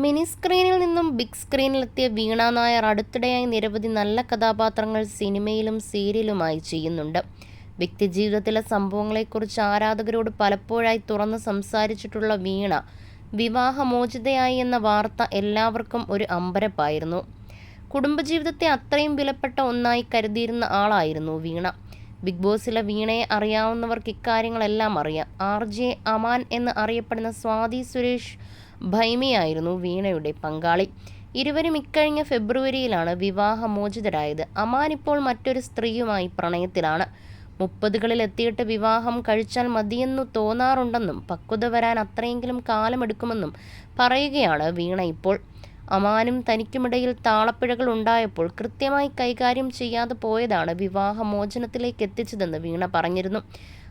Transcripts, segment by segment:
Mini സ്ക്രീനിൽ നിന്നും big സ്ക്രീനിലെത്തിയ വീണ നായർ അടുത്തിടെയായി നിരവധി നല്ല കഥാപാത്രങ്ങൾ സിനിമയിലും സീരിയലുമായി ചെയ്യുന്നുണ്ട്. വ്യക്തിജീവിതത്തിലെ സംഭവങ്ങളെക്കുറിച്ച് ആരാധകരോട് പലപ്പോഴായി തുറന്ന് സംസാരിച്ചിട്ടുള്ള വീണ വിവാഹമോചിതയായി എന്ന വാർത്ത എല്ലാവർക്കും ഒരു അമ്പരപ്പായിരുന്നു. കുടുംബജീവിതത്തെ അത്രയും വിലപ്പെട്ട ഒന്നായി കരുതിയിരുന്ന ആളായിരുന്നു വീണ. ബിഗ് ബോസിലെ വീണയെ അറിയാവുന്നവർക്ക് ഇക്കാര്യങ്ങളെല്ലാം അറിയാം. ആർ ജെ അമാൻ എന്ന് അറിയപ്പെടുന്ന സ്വാതി സുരേഷ് ഭൈമിയായിരുന്നു വീണയുടെ പങ്കാളി. ഇരുവരും ഇക്കഴിഞ്ഞ ഫെബ്രുവരിയിലാണ് വിവാഹമോചിതരായത്. അമാൻ ഇപ്പോൾ മറ്റൊരു സ്ത്രീയുമായി പ്രണയത്തിലാണ്. മുപ്പതുകളിൽ എത്തിയിട്ട് വിവാഹം കഴിച്ചാൽ മതിയെന്നു തോന്നാറുണ്ടെന്നും പക്വത വരാൻ അത്രയെങ്കിലും കാലമെടുക്കുമെന്നും പറയുകയാണ് വീണ ഇപ്പോൾ. അമാനും തനിക്കുമിടയിൽ താളപ്പിഴകൾ ഉണ്ടായപ്പോൾ കൃത്യമായി കൈകാര്യം ചെയ്യാതെ പോയതാണ് വിവാഹമോചനത്തിലേക്ക് എത്തിച്ചതെന്ന് വീണ പറഞ്ഞിരുന്നു.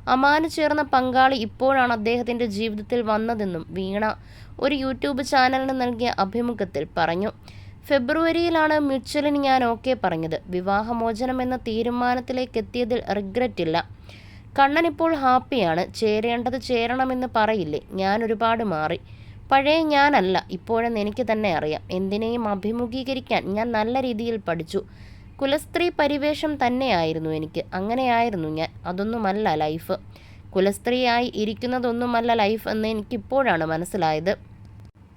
അമാന് ചേർന്ന പങ്കാളി ഇപ്പോഴാണ് അദ്ദേഹത്തിന്റെ ജീവിതത്തിൽ വന്നതെന്നും വീണ ഒരു യൂട്യൂബ് ചാനലിന് നൽകിയ അഭിമുഖത്തിൽ പറഞ്ഞു. ഫെബ്രുവരിയിലാണ് മ്യൂച്വലിന് ഞാൻ ഓക്കെ പറഞ്ഞത്. വിവാഹമോചനം എന്ന തീരുമാനത്തിലേക്ക് എത്തിയതിൽ റിഗ്രറ്റ് ഇല്ല കണ്ണൻ ഇപ്പോൾ ഹാപ്പിയാണ്. ചേരേണ്ടത് ചേരണമെന്ന് പറയില്ലേ? ഞാൻ ഒരുപാട് മാറി. പഴയ ഞാനല്ല. ഇപ്പോഴെന്ന് എനിക്ക് തന്നെ അറിയാം. എന്തിനേയും അഭിമുഖീകരിക്കാൻ ഞാൻ നല്ല രീതിയിൽ പഠിച്ചു. കുലസ്ത്രീ പരിവേഷം തന്നെയായിരുന്നു എനിക്ക്. അങ്ങനെയായിരുന്നു ഞാൻ. അതൊന്നുമല്ല ലൈഫ്. കുലസ്ത്രീയായി ഇരിക്കുന്നതൊന്നുമല്ല ലൈഫ് എന്ന് എനിക്കിപ്പോഴാണ് മനസ്സിലായത്.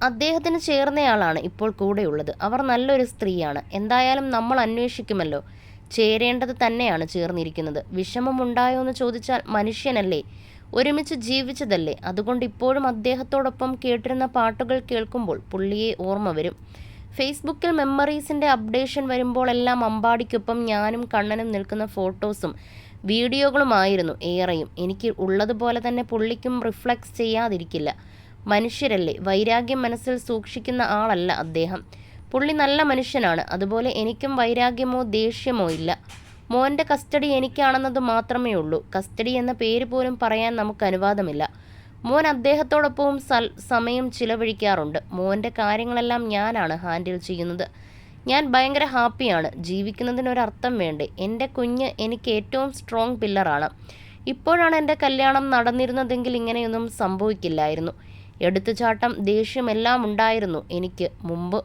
അദ്ദേഹത്തിന് ചേർന്നയാളാണ് ഇപ്പോൾ കൂടെയുള്ളത്. അവർ നല്ലൊരു സ്ത്രീയാണ്. എന്തായാലും നമ്മൾ അന്വേഷിക്കുമല്ലോ. ചേരേണ്ടത് തന്നെയാണ് ചേർന്നിരിക്കുന്നത്. വിഷമമുണ്ടായോ എന്ന് ചോദിച്ചാൽ മനുഷ്യനല്ലേ? ഒരുമിച്ച് ജീവിച്ചതല്ലേ? അതുകൊണ്ട് ഇപ്പോഴും അദ്ദേഹത്തോടൊപ്പം കേട്ടിരുന്ന പാട്ടുകൾ കേൾക്കുമ്പോൾ പുള്ളിയെ ഓർമ്മ വരും. ഫേസ്ബുക്കിൽ മെമ്മറീസിന്റെ അപ്ഡേഷൻ വരുമ്പോഴെല്ലാം അമ്പാടിക്കൊപ്പം ഞാനും കണ്ണനും നിൽക്കുന്ന ഫോട്ടോസും വീഡിയോകളുമായിരുന്നു ഏറെയും. എനിക്ക് ഉള്ളതുപോലെ തന്നെ പുള്ളിക്കും റിഫ്ലക്സ് ചെയ്യാതിരിക്കില്ല. മനുഷ്യരല്ലേ? വൈരാഗ്യം മനസ്സിൽ സൂക്ഷിക്കുന്ന ആളല്ല അദ്ദേഹം. പുള്ളി നല്ല മനുഷ്യനാണ്. അതുപോലെ എനിക്കും വൈരാഗ്യമോ ദേഷ്യമോ ഇല്ല. മോന്റെ കസ്റ്റഡി എനിക്കാണെന്നത് മാത്രമേ ഉള്ളൂ കസ്റ്റഡി എന്ന പേര് പോലും പറയാൻ നമുക്ക് അനുവാദമില്ല. മോൻ അദ്ദേഹത്തോടൊപ്പവും സൽ സമയം ചിലവഴിക്കാറുണ്ട്. മോന്റെ കാര്യങ്ങളെല്ലാം ഞാനാണ് ഹാൻഡിൽ ചെയ്യുന്നത്. ഞാൻ ഭയങ്കര ഹാപ്പിയാണ്. ജീവിക്കുന്നതിനൊരർത്ഥം വേണ്ടേ? എന്റെ കുഞ്ഞ് എനിക്ക് ഏറ്റവും സ്ട്രോങ് പില്ലറാണ്. ഇപ്പോഴാണ് എന്റെ കല്യാണം നടന്നിരുന്നതെങ്കിൽ ഇങ്ങനെയൊന്നും സംഭവിക്കില്ലായിരുന്നു. എടുത്തുചാട്ടം ദേഷ്യമെല്ലാം ഉണ്ടായിരുന്നു എനിക്ക് മുമ്പ്.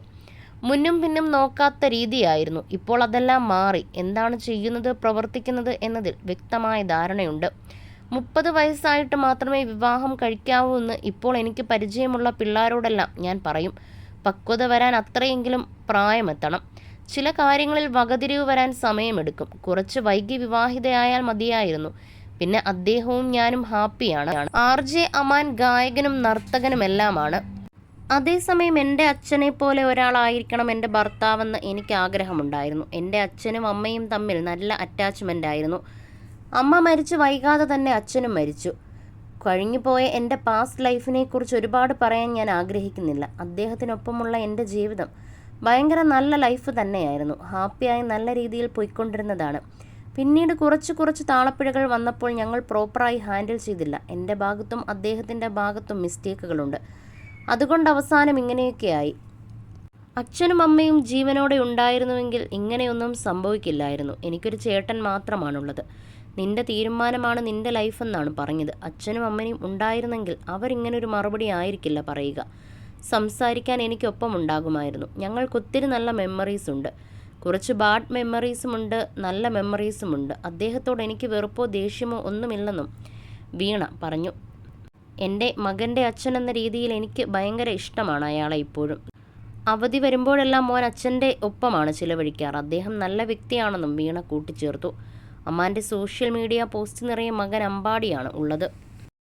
മുന്നും പിന്നും നോക്കാത്ത രീതിയായിരുന്നു. ഇപ്പോൾ അതെല്ലാം മാറി. എന്താണ് ചെയ്യുന്നത് പ്രവർത്തിക്കുന്നത് എന്നതിൽ വ്യക്തമായ ധാരണയുണ്ട്. മുപ്പത് വയസ്സായിട്ട് മാത്രമേ വിവാഹം കഴിക്കാവൂ എന്ന് ഇപ്പോൾ എനിക്ക് പരിചയമുള്ള പിള്ളേരോടെല്ലാം ഞാൻ പറയും. പക്വത വരാൻ അത്രയെങ്കിലും പ്രായമെത്തണം. ചില കാര്യങ്ങളിൽ വകതിരിവ് വരാൻ സമയമെടുക്കും. കുറച്ച് വൈകി വിവാഹിതയായാൽ മതിയായിരുന്നു. പിന്നെ അദ്ദേഹവും ഞാനും ഹാപ്പിയാണ്. ആർ ജെ അമാൻ ഗായകനും നർത്തകനുമെല്ലാമാണ്. അതേസമയം എന്റെ അച്ഛനെ പോലെ ഒരാളായിരിക്കണം എന്റെ ഭർത്താവെന്ന് എനിക്ക് ആഗ്രഹമുണ്ടായിരുന്നു. എന്റെ അച്ഛനും അമ്മയും തമ്മിൽ നല്ല അറ്റാച്ച്മെന്റ് ആയിരുന്നു. അമ്മ മരിച്ചു വൈകാതെ തന്നെ അച്ഛനും മരിച്ചു. കഴിഞ്ഞുപോയ എന്റെ പാസ്റ്റ് ലൈഫിനെ കുറിച്ച് ഒരുപാട് പറയാൻ ഞാൻ ആഗ്രഹിക്കുന്നില്ല. അദ്ദേഹത്തിനൊപ്പമുള്ള എന്റെ ജീവിതം ഭയങ്കര നല്ല ലൈഫ് തന്നെയായിരുന്നു. ഹാപ്പിയായി നല്ല രീതിയിൽ പോയിക്കൊണ്ടിരുന്നതാണ്. പിന്നീട് കുറച്ച് കുറച്ച് താളപ്പിഴകൾ വന്നപ്പോൾ ഞങ്ങൾ പ്രോപ്പറായി ഹാൻഡിൽ ചെയ്തില്ല. എന്റെ ഭാഗത്തും അദ്ദേഹത്തിന്റെ ഭാഗത്തും മിസ്റ്റേക്കുകളുണ്ട് അതുകൊണ്ട് അവസാനം ഇങ്ങനെയൊക്കെയായി. അച്ഛനും അമ്മയും ജീവനോടെ ഉണ്ടായിരുന്നുവെങ്കിൽ ഇങ്ങനെയൊന്നും സംഭവിക്കില്ലായിരുന്നു. എനിക്കൊരു ചേട്ടൻ മാത്രമാണുള്ളത്. നിന്റെ തീരുമാനമാണ് നിന്റെ ലൈഫെന്നാണ് പറഞ്ഞത്. അച്ഛനും അമ്മയും ഉണ്ടായിരുന്നെങ്കിൽ അവരിങ്ങനൊരു മറുപടി ആയിരിക്കില്ല പറയുക. സംസാരിക്കാൻ എനിക്കൊപ്പം ഉണ്ടാകുമായിരുന്നു. ഞങ്ങൾക്കൊത്തിരി നല്ല മെമ്മറീസ് ഉണ്ട്. കുറച്ച് ബാഡ് മെമ്മറീസും ഉണ്ട് നല്ല മെമ്മറീസും ഉണ്ട്. അദ്ദേഹത്തോട് എനിക്ക് വെറുപ്പോ ദേഷ്യമോ ഒന്നുമില്ലെന്നും വീണ പറഞ്ഞു. എന്റെ മകന്റെ അച്ഛൻ എന്ന രീതിയിൽ എനിക്ക് ഭയങ്കര ഇഷ്ടമാണ് അയാളെ ഇപ്പോഴും. അവധി വരുമ്പോഴെല്ലാം മോൻ അച്ഛന്റെ ഒപ്പമാണ് ചിലവഴിക്കാറ്. അദ്ദേഹം നല്ല വ്യക്തിയാണെന്നും വീണ കൂട്ടിച്ചേർത്തു. അമ്മാന്റെ സോഷ്യൽ മീഡിയ പോസ്റ്റ് നിറയെ മകൻ അമ്പാടിയാണ് ഉള്ളത്.